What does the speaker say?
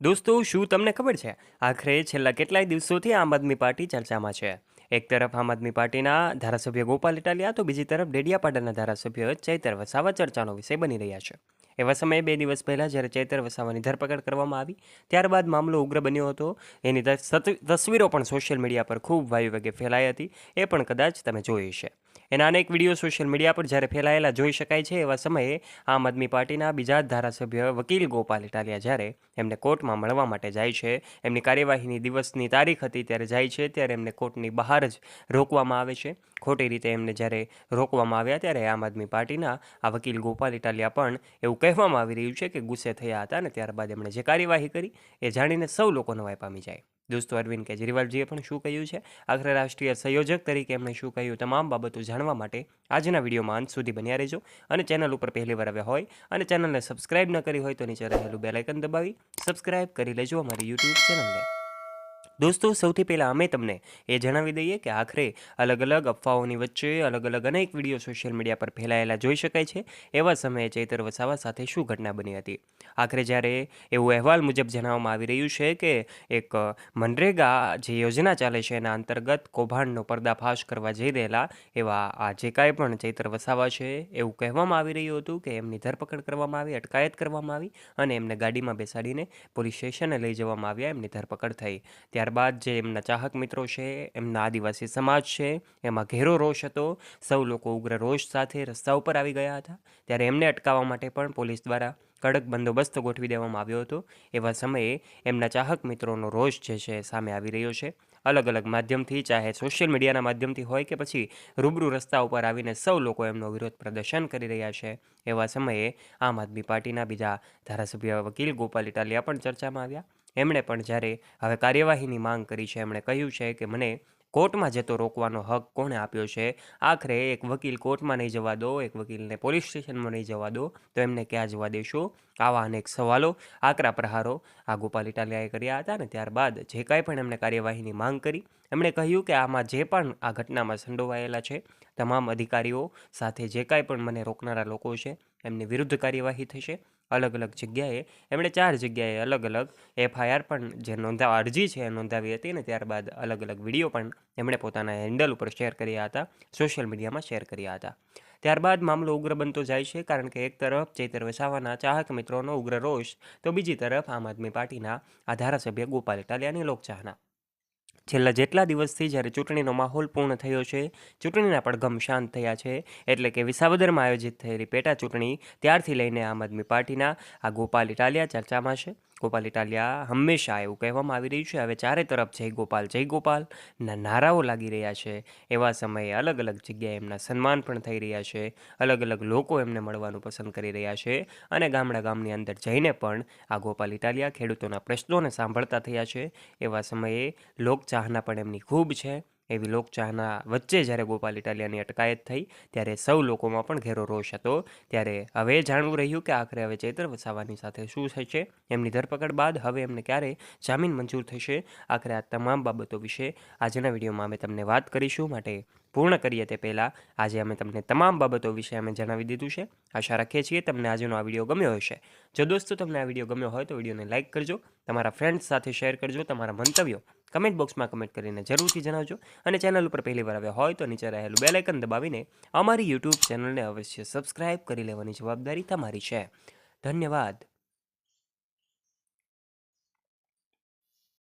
દોસ્તો, શું તમને ખબર છે? આખરે છેલ્લા કેટલાય દિવસોથી આમ આદમી પાર્ટી ચર્ચામાં છે. એક તરફ આમ આદમી પાર્ટીના ધારાસભ્ય ગોપાલ ઇટાલિયા તો બીજી તરફ ડેડિયાપાડાના ધારાસભ્ય ચૈતર વસાવા ચર્ચાનો વિષય બની રહ્યા છે. એવા સમયે બે દિવસ પહેલાં જ્યારે ચૈતર વસાવાની ધરપકડ કરવામાં આવી, ત્યારબાદ મામલો ઉગ્ર બન્યો હતો. એની તસવીરો પણ સોશિયલ મીડિયા પર ખૂબ વાયુ વેગે ફેલાઈ હતી. એ પણ કદાચ તમે જોઈ છે એના અનેક વીડિયો સોશિયલ મીડિયા પર જ્યારે ફેલાયેલા જોઈ શકાય છે એવા સમયે આમ આદમી પાર્ટીના બીજા જ ધારાસભ્ય વકીલ ગોપાલ ઇટાલિયા જ્યારે એમને કોર્ટમાં મળવા માટે જાય છે, એમની કાર્યવાહીની દિવસની તારીખ હતી ત્યારે જાય છે, ત્યારે એમને કોર્ટની બહાર જ રોકવામાં આવે છે. ખોટી રીતે એમને જ્યારે રોકવામાં આવ્યા ત્યારે આમ આદમી પાર્ટીના આ વકીલ ગોપાલ ઇટાલિયા પણ એવું કહેવામાં આવી રહ્યું છે કે ગુસ્સે થયા હતા અને ત્યારબાદ એમણે જે કાર્યવાહી કરી એ જાણીને સૌ લોકો નવાઈ પામી જાય દોસ્તો અરવિંદ કેજરીવાલજીએ પણ શું કહ્યું છે? આખરે રાષ્ટ્રીય સંયોજક તરીકે એમણે શું કહ્યું? તમામ બાબતો જાણવા માટે આજના વિડીયોમાં અંત સુધી બન્યા રહેજો અને ચેનલ ઉપર પહેલી વાર આવ્યા હોય અને ચેનલને સબસ્ક્રાઇબ ન કરી હોય તો નીચે રહેલું બેલાઇકન દબાવી સબસ્ક્રાઇબ કરી લેજો અમારી યુટ્યુબ ચેનલને. દોસ્તો, સૌથી પહેલાં અમે તમને એ જણાવી દઈએ કે આખરે અલગ અલગ અફવાઓની વચ્ચે અલગ અલગ અનેક વીડિયો સોશિયલ મીડિયા પર ફેલાયેલા જોઈ શકાય છે. એવા સમયે ચૈતર વસાવા સાથે શું ઘટના બની હતી? આખરે જ્યારે એવું અહેવાલ મુજબ જણાવવામાં આવી રહ્યું છે કે એક મનરેગા જે યોજના ચાલે છે, એના અંતર્ગત કૌભાંડનો પર્દાફાશ કરવા જઈ રહેલા એવા આ જે કાંઈ પણ ચૈતર વસાવા છે, એવું કહેવામાં આવી રહ્યું હતું કે એમની ધરપકડ કરવામાં આવી, અટકાયત કરવામાં આવી અને એમને ગાડીમાં બેસાડીને પોલીસ સ્ટેશને લઈ જવામાં આવ્યા, એમની ધરપકડ થઈ. ત્યારબાદ જે એમના ચાહક મિત્રો છે, એમના આદિવાસી સમાજ છે, એમાં ઘેરો રોષ હતો. સૌ લોકો ઉગ્ર રોષ સાથે રસ્તા ઉપર આવી ગયા હતા. ત્યારે એમને અટકાવવા માટે પણ પોલીસ દ્વારા કડક બંદોબસ્ત ગોઠવી દેવામાં આવ્યો હતો. એવા સમયે એમના ચાહક મિત્રોનો રોષ જે છે, સામે આવી રહ્યો છે. અલગ અલગ માધ્યમથી, ચાહે સોશિયલ મીડિયાના માધ્યમથી હોય કે પછી રૂબરૂ રસ્તા ઉપર આવીને સૌ લોકો એમનો વિરોધ પ્રદર્શન કરી રહ્યા છે. એવા સમયે આમ આદમી પાર્ટીના બીજા ધારાસભ્ય વકીલ ગોપાલ ઇટાલિયા પણ ચર્ચામાં આવ્યા. એમણે પણ જ્યારે હવે કાર્યવાહીની માંગ કરી છે, એમણે કહ્યું છે કે મને કોર્ટમાં જતો રોકવાનો હક કોણે આપ્યો છે? આખરે એક વકીલ કોર્ટમાં નહીં જવા દો, એક વકીલને પોલીસ સ્ટેશનમાં નહીં જવા દો, તો એમને ક્યાં જવા દેશો? આવા અનેક સવાલો આકરા પ્રહારો આ ગોપાલ ઇટાલિયાએ કર્યા હતા ને ત્યારબાદ જે કાંઈ પણ એમણે કાર્યવાહીની માંગ કરી, એમણે કહ્યું કે આમાં જે પણ આ ઘટનામાં સંડોવાયેલા છે, તમામ અધિકારીઓ સાથે જે કાંઈ પણ મને રોકનારા લોકો છે, એમની વિરુદ્ધ કાર્યવાહી થશે અલગ અલગ જગ્યાએ, એમણે ચાર જગ્યાએ અલગ અલગ એફઆઈઆર પણ જે નોંધા, અરજી છે એ નોંધાવી હતી ને ત્યારબાદ અલગ અલગ વીડિયો પણ એમણે પોતાના હેન્ડલ ઉપર શેર કર્યા હતા, સોશિયલ મીડિયામાં શેર કર્યા હતા. ત્યારબાદ મામલો ઉગ્ર બનતો જાય છે કારણ કે એક તરફ ચૈતર વસાવાના ચાહક મિત્રોનો ઉગ્ર રોષ, તો બીજી તરફ આમ આદમી પાર્ટીના આ ધારાસભ્ય ગોપાલ ઇટાલિયાની લોકચાહના. છેલ્લા જેટલા દિવસથી જ્યારે ચૂંટણીનો માહોલ પૂર્ણ થયો છે, ચૂંટણીના પડઘમ શાંત થયા છે. એટલે કે વિસાવદરમાં આયોજિત થયેલી પેટા ચૂંટણી ત્યારથી લઈને આમ આદમી પાર્ટીના આ ગોપાલ ઇટાલિયા ચર્ચામાં છે. ગોપાલ ઇટાલિયા હંમેશા એવું કહેવામાં આવી રહ્યું છે. હવે ચારે તરફ જય ગોપાલ જય ગોપાલ. ના નારાઓ લાગી રહ્યા છે. એવા સમયે અલગ અલગ જગ્યાએ એમના સન્માન પણ થઈ રહ્યા છે. અલગ અલગ લોકો એમને મળવાનું પસંદ કરી રહ્યા છે. અને ગામડા ગામની અંદર જઈને પણ આ ગોપાલ ઇટાલિયા ખેડૂતોના પ્રશ્નોને સાંભળતા થયા છે. એવા સમયે લોકચાહના પણ એમની ખૂબ છે. એવી લોકચાહના વચ્ચે જ્યારે ગોપાલ ઇટાલિયાની અટકાયત થઈ, ત્યારે સૌ લોકોમાં પણ ઘેરો રોષ હતો. ત્યારે હવે જાણવું રહ્યું કે આખરે હવે ચૈત્ર વસાવાની સાથે શું થશે? એમની ધરપકડ બાદ હવે એમને ક્યારે જામીન મંજૂર થશે? આખરે આ તમામ બાબતો વિશે આજના વિડીયોમાં અમે તમને વાત કરીશું. માટે પૂર્ણ કરીએ તે પહેલાં, આજે અમે તમને તમામ બાબતો વિશે અમે જણાવી દીધું છે. આશા રાખીએ છીએ તમને આજનો આ વીડિયો ગમ્યો હશે. જો દોસ્તો તમને આ વીડિયો ગમ્યો હોય તો વિડીયોને લાઇક કરજો. તમારા ફ્રેન્ડ્સ સાથે શેર કરજો. તમારા મંતવ્યો કમેન્ટ બોક્સમાં કમેન્ટ કરીને જરૂરથી જણાવજો. અને ચેનલ ઉપર પહેલી વાર આવ્યા હોય તો નીચે રહેલું બેલાઇકન દબાવીને અમારી યુટ્યુબ ચેનલને અવશ્ય સબસ્ક્રાઇબ કરી લેવાની જવાબદારી તમારી છે. ધન્યવાદ.